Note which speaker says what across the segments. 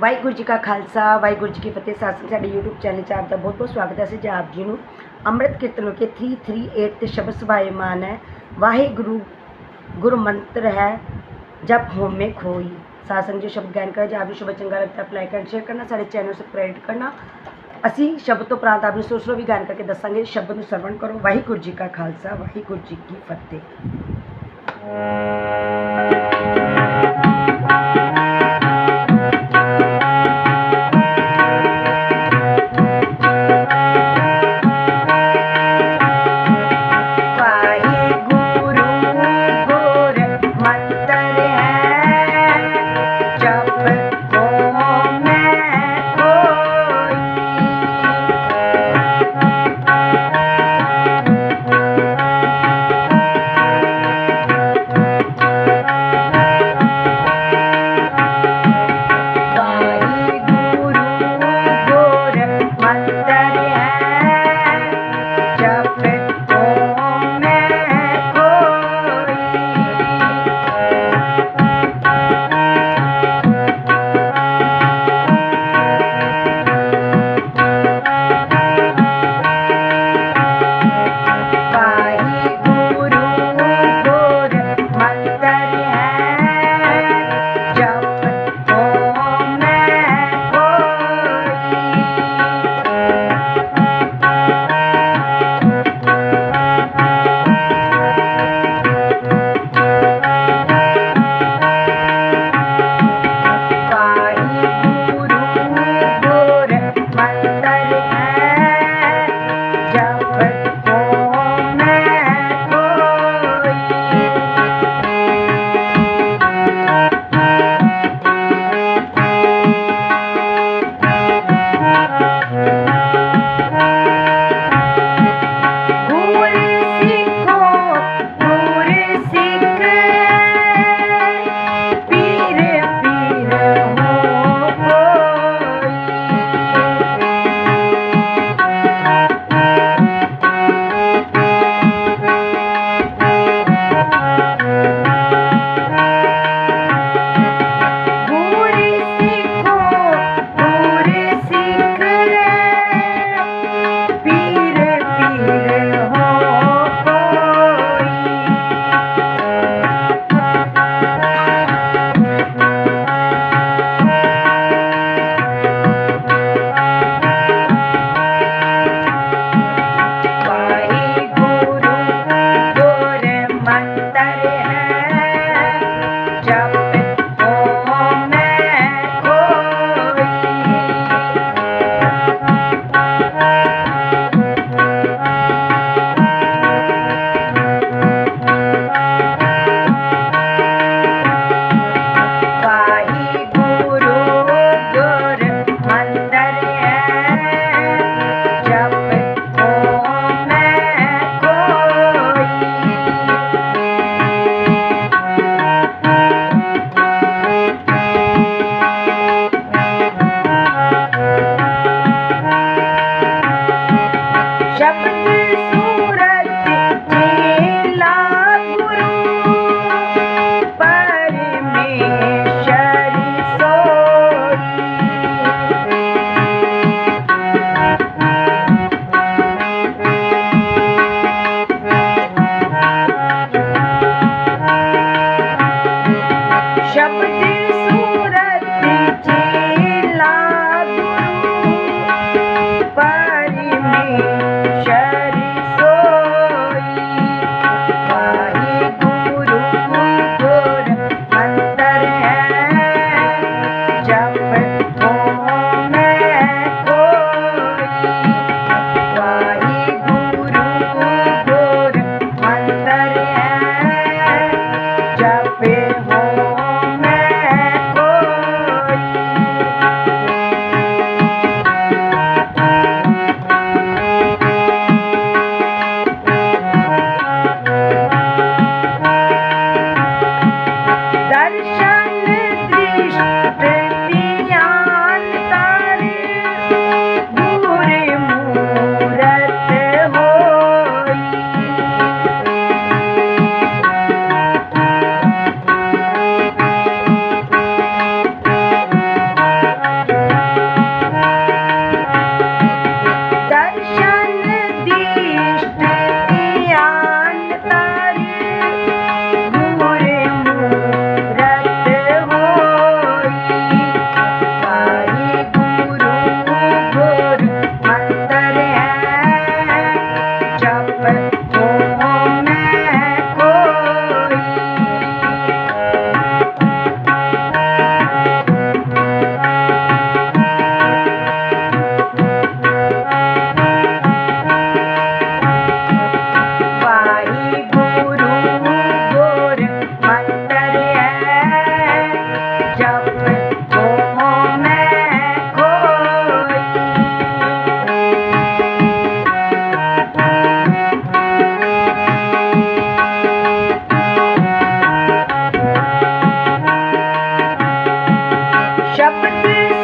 Speaker 1: ਵਾਹਿਗੁਰੂ ਜੀ ਕਾ ਖਾਲਸਾ ਵਾਹਿਗੁਰੂ ਜੀ ਕੀ ਫਤਿਹ ਸਾਸਨ ਸਾਡੇ YouTube channel 'ਚ ਆਪ ਦਾ ਬਹੁਤ ਬਹੁਤ ਸਵਾਗਤ ਹੈ ਅਸੀਂ ਜੀ ਆਪ ਜੀ ਨੂੰ ਅੰਮ੍ਰਿਤ ਕੀਰਤਨ ਕੇ 338 ਤੇ ਸ਼ਬਦ ਸਵਾਏਮਾਨ ਹੈ ਵਾਹਿਗੁਰੂ ਗੁਰੂ ਮੰਤਰ ਹੈ ਜਪ ਹੋਮੇ ਖੋਈ ਸਾਸੰਗ ਜੋ ਸ਼ਬਦ ਗਾਇਨ ਕਰ ਜੇ ਆਪ ਨੂੰ ਸ਼ੁਭ ਚੰਗਾ ਲੱਗਦਾ ਹੈ ਲਾਈਕ ਐਂਡ ਸ਼ੇਅਰ ਕਰਨਾ ਸਾਡੇ ਚੈਨਲ ਨੂੰ ਸਬਸਕ੍ਰਾਈਬ ਕਰਨਾ ਅਸੀਂ ਸ਼ਬਦ ਤੋਂ ਪ੍ਰਾਂਤ ਆਪ ਨੂੰ ਸੋਸਰੋ ਵੀ ਗਾਇਨ ਕਰਕੇ ਦੱਸਾਂਗੇ ਸ਼ਬਦ ਨੂੰ ਸਰਵਣ ਕਰੋ ਵਾਹਿਗੁਰੂ ਜੀ ਕਾ ਖਾਲਸਾ ਵਾਹਿਗੁਰੂ ਜੀ ਕੀ ਫਤਿਹ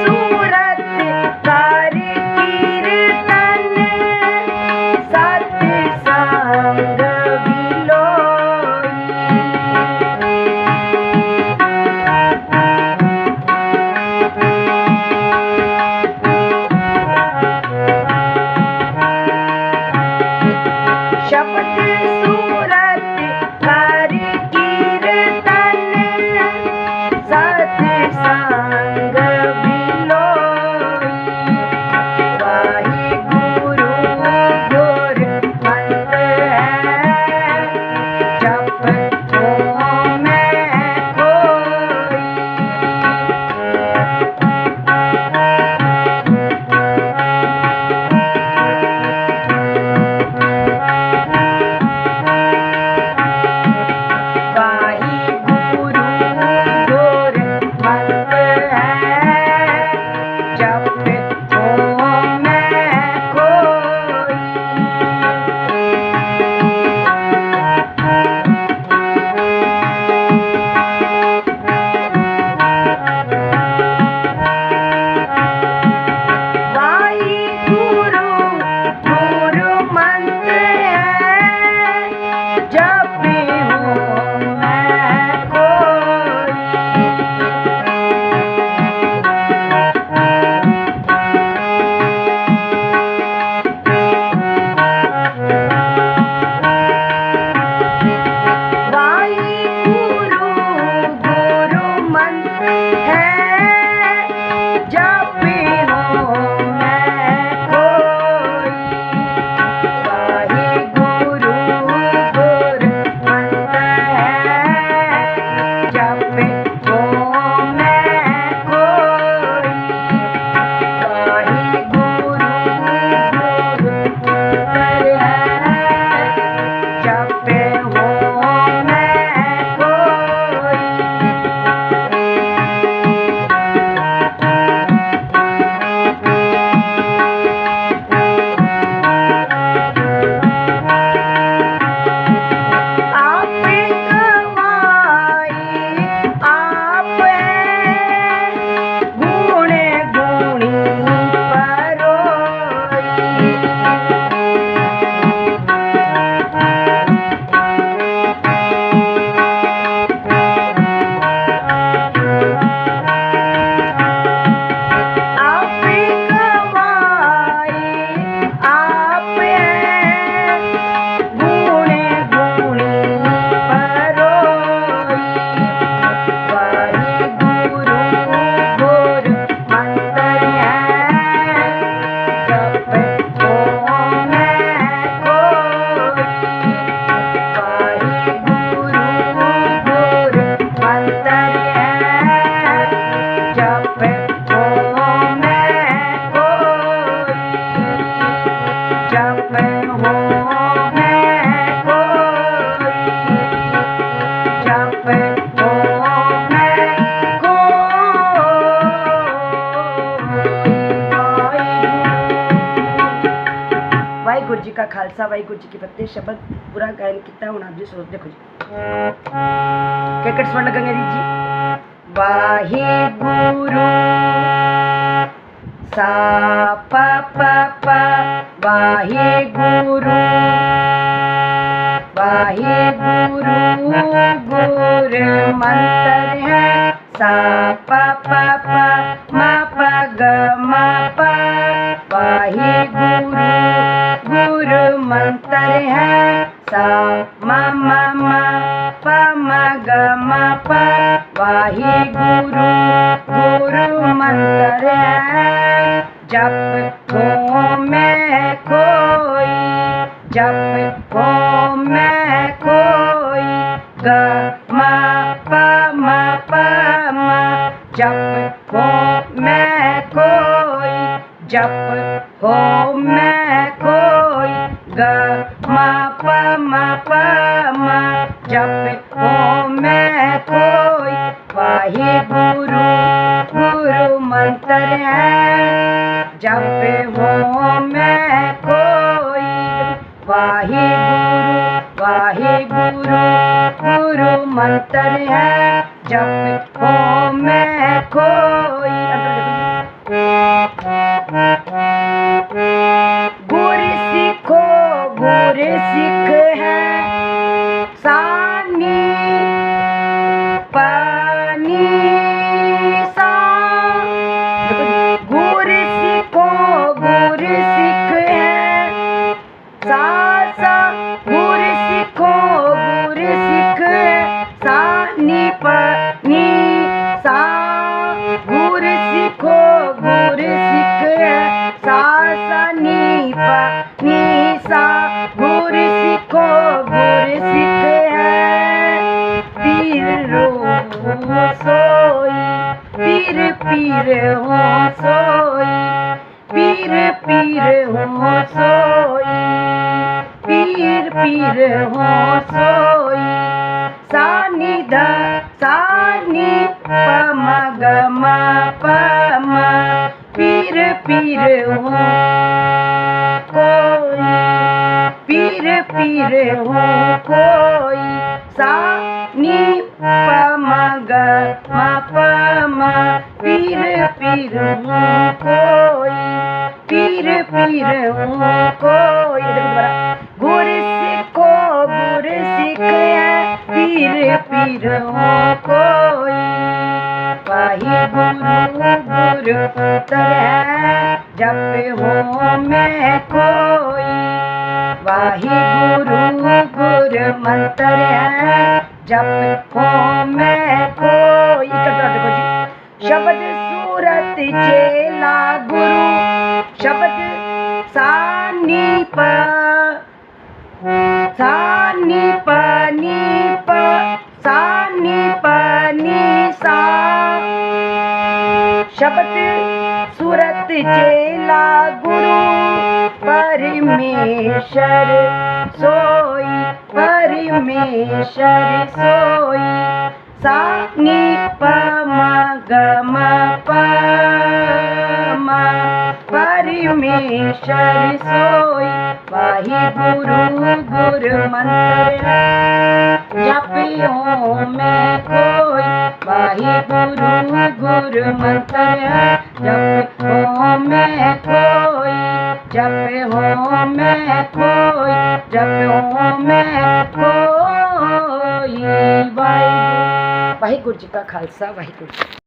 Speaker 1: सूरत मंत्र ਜੀ ਕਾ ਖਾਲਸਾ ਵਾਹਿਗੁਰੂ ਜੀ ਕੀ ਫਤਿਹ ਸ਼ਬਦ ਪੂਰਾ ਗਾਇਨ ਕੀਤਾ ਹੁਣ ਆਪ ਜੀ ਸੋਚ ਦੇਖੋ ਜੀ ਕਿਹੜੇ ਸਵਰ ਲੱਗਣਗੇ ਜੀ ਵਾਹਿਗੁਰੂ सा प प प वाहिगुरु वाहिगुरु गुर मंत्र है सा प प प सा। म म म, प, म, ग, म, प। वाहिगुरु गुरु मंत्र है जप हो मैं कोई, जप हो मैं कोई। ग, म, प म प, म, जप हो मैं कोई, जप हो जप हो मैं कोई वाही गुरु वाही गुरु गुरु मंत्र है। हो सोई पीर पीर हो सोई पीर पीर हो सोई पीर पीर हो सोई सानिध सानि पम गम पम पीर पीर हो कोई पीर पीर हो कोई सा नि पम ग म पीर पीर हूँ कोई पीर पीर हूँ कोई गुर सिखो गुर सिख पीर पीर हूँ कोई पाही गुरु गुरु तरह जब हूँ मैं कोई वाही गुरु गुरु मंत्र है जब को मैं कोई कतरा देखो जी। शब्द सूरत चेला गुरु, शब्द सानी प, सानी पनी प, सानी पनी सा। शब्द सूरत चेला गुरु, परमेश्वर सो ਪਰਮੇਸ਼ਰ ਸੋਈ ਪਰਮੇਸ਼ਰ ਸੋਈ ਸਾਨੀ ਪ ਮ ਗ ਮ ਪ ਮ ਪਰਮੇਸ਼ਰ ਸੋਈ ਵਾਹਿਗੁਰੂ ਗੁਰ ਮੰਤਰ ਜਪਿਓ ਮੈਂ ਕੋਈ ਵਾਹਿਗੁਰੂ ਗੁਰ ਮੰਤਰ ਜਪਿਓ ਮੈਂ ਕੋਈ ਜਪਿਓ ਮੈਂ ਕੋਈ ਜਪਿਓ ਮੈਂ ਕੋਈ ਵਾਹਿਗੁਰੂ ਵਾਹਿਗੁਰੂ ਜੀ